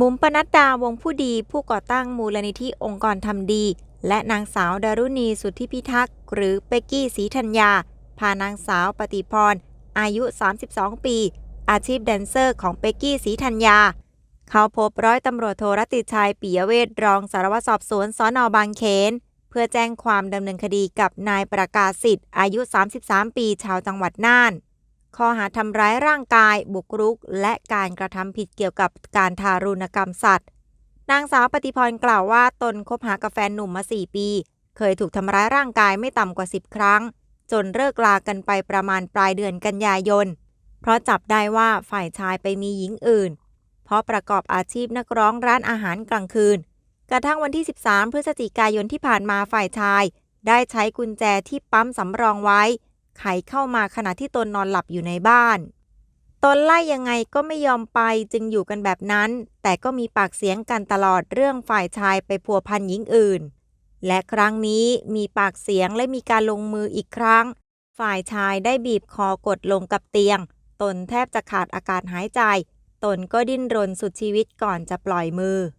บุ๋มปนัดดาวงผู้ดี ผู้ก่อตั้งมูลนิธิองค์กรทำดี และนางสาวดารุณีสุทธิพิทักษ์ หรือเป็กกี้ศรีธัญญา พานางสาวปฏิพร อายุ 32 ปี อาชีพแดนเซอร์ของเป็กกี้ศรีธัญญา เขาพบร้อยตำรวจโทรติชัยปิยเวทรองสารวัตรสอบสวนสอนอบางเขน เพื่อแจ้งความดำเนินคดีกับนายประกาศสิทธิ์อายุ 33 ปี ชาวจังหวัดน่าน ข้อหาทำร้ายร่างกาย บุกรุก และการกระทำผิดเกี่ยวกับการทารุณกรรมสัตว์ นางสาวปฏิพรกล่าวว่าตนคบหากับแฟนหนุ่มมา 4 ปี เคยถูกทำร้ายร่างกายไม่ต่ำกว่า 10 ครั้ง จนเลิกลากันไปประมาณปลายเดือนกันยายน เพราะจับได้ว่าฝ่ายชายไปมีหญิงอื่น เพราะประกอบอาชีพนักร้องร้านอาหารกลางคืน กระทั่งวันที่ 13 พฤศจิกายนที่ผ่านมาฝ่ายชาย ได้ใช้กุญแจที่ปั๊มสำรองไว้ ไขเข้ามาขณะที่ตนนอนหลับอยู่ในบ้าน ตนไล่ยังไงก็ไม่ยอมไปจึงอยู่กันแบบนั้น แต่ก็มีปากเสียงกันตลอดเรื่องฝ่ายชายไปพัวพันหญิงอื่น และครั้งนี้มีปากเสียงและมีการลงมืออีกครั้ง ฝ่ายชายได้บีบคอกดลงกับเตียง ตนแทบจะขาดอากาศหายใจ ตนก็ดิ้นรนสุดชีวิตก่อนจะปล่อยมือ